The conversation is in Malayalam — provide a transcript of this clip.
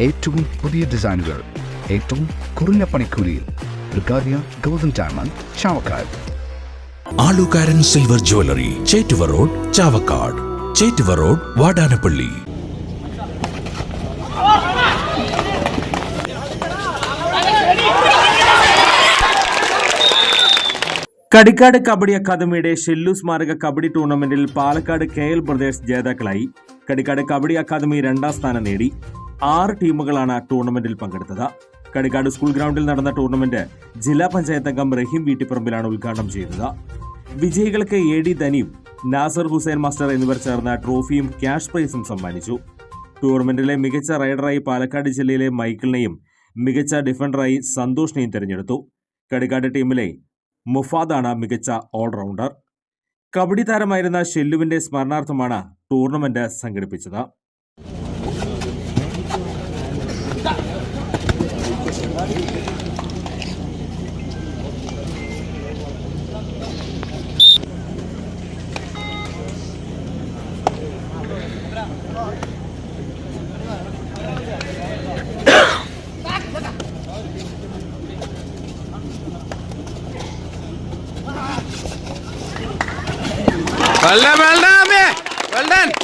ഏറ്റവും പുതിയ ഡിസൈനുകൾ ഏറ്റവും കുറഞ്ഞ പണിക്കൂലിയിൽ golden diamond Chavakkad. Alukaran silver jewellery Chettuva road Chavakkad. Chettuva road Vadanappally. Kadikkad kabaddi അക്കാദമിയുടെ ഷെല്ലു സ്മാരക കബഡി ടൂർണമെന്റിൽ പാലക്കാട് കെ എൽ പ്രദേശ് ജേതാക്കളായി. കടിക്കാട് കബഡി അക്കാദമി രണ്ടാം സ്ഥാനം നേടി. ആറ് ടീമുകളാണ് ടൂർണമെന്റിൽ പങ്കെടുത്തത്. കടിക്കാട് സ്കൂൾ ഗ്രൗണ്ടിൽ നടന്ന ടൂർണമെന്റ് ജില്ലാ പഞ്ചായത്ത് അംഗം റഹീം വീട്ടിപ്പറമ്പിലാണ് ഉദ്ഘാടനം ചെയ്തത്. വിജയികൾക്ക് എ ഡി ധനിയും നാസർ ഹുസൈൻ മാസ്റ്റർ എന്നിവർ ചേർന്ന ട്രോഫിയും ക്യാഷ് പ്രൈസും സമ്മാനിച്ചു. ടൂർണമെന്റിലെ മികച്ച റൈഡറായി പാലക്കാട് ജില്ലയിലെ മൈക്കിളിനെയും മികച്ച ഡിഫൻഡറായി സന്തോഷിനെയും തിരഞ്ഞെടുത്തു. കടിക്കാട് ടീമിലെ മുഫാദാണ് മികച്ച ഓൾറൗണ്ടർ. കബഡി താരമായിരുന്ന ഷെല്ലുവിന്റെ സ്മരണാർത്ഥമാണ് ടൂർണമെന്റ് സംഘടിപ്പിച്ചത്. Well done, well done, Well done.